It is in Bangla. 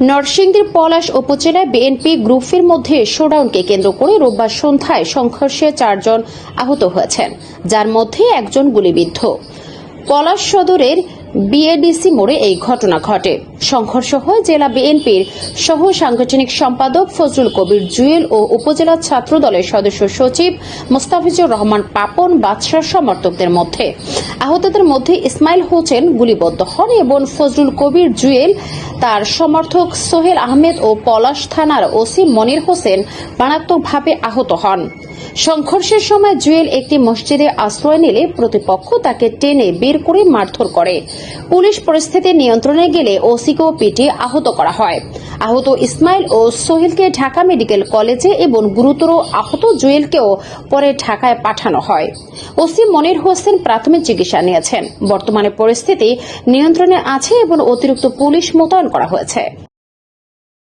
নরসিংদীর পলাশ উপজেলায় বিএনপি গ্রুপের মধ্যে শোডাউনকে কেন্দ্র করে রোববার সন্ধ্যায় সংঘর্ষে চারজন আহত হয়েছেন, যার মধ্যে একজন গুলিবিদ্ধ। পলাশ সদরের বিএডিসি মোড়ে এই ঘটনা ঘটে। সংঘর্ষ হয় জেলা বিএনপির সহ সাংগঠনিক সম্পাদক ফজলুল কবির জুয়েল ও উপজেলা ছাত্র দলের সদস্য সচিব মোস্তাফিজুর রহমান পাপন বাদশাহ সমর্থকদের মধ্যে। আহতদের মধ্যে ইসমাইল হোসেন, গুলিবদ্ধ হন এবং ফজলুল কবির জুয়েল, তার সমর্থক সোহেল আহমেদ ও পলাশ থানার ওসি মনির হোসেন মারাত্মকভাবে আহত হন। সংঘর্ষের সময় জুয়েল একটি মসজিদে আশ্রয় নিলে প্রতিপক্ষ তাকে টেনে বের করে মারধর করে। পুলিশ পরিস্থিতি নিয়ন্ত্রণে গেলে ওসিকেও পিটিয়ে আহত করা হয়। আহত ইসমাইল ও সোহেলকে ঢাকা মেডিকেল কলেজে এবং গুরুতর আহত জুয়েলকেও পরে ঢাকায় পাঠানো হয়। ওসি মনির হোসেন প্রাথমিক চিকিৎসা নিয়েছেন। বর্তমানে পরিস্থিতি নিয়ন্ত্রণে আছে এবং অতিরিক্ত পুলিশ মোতায়েন করা হয়েছে।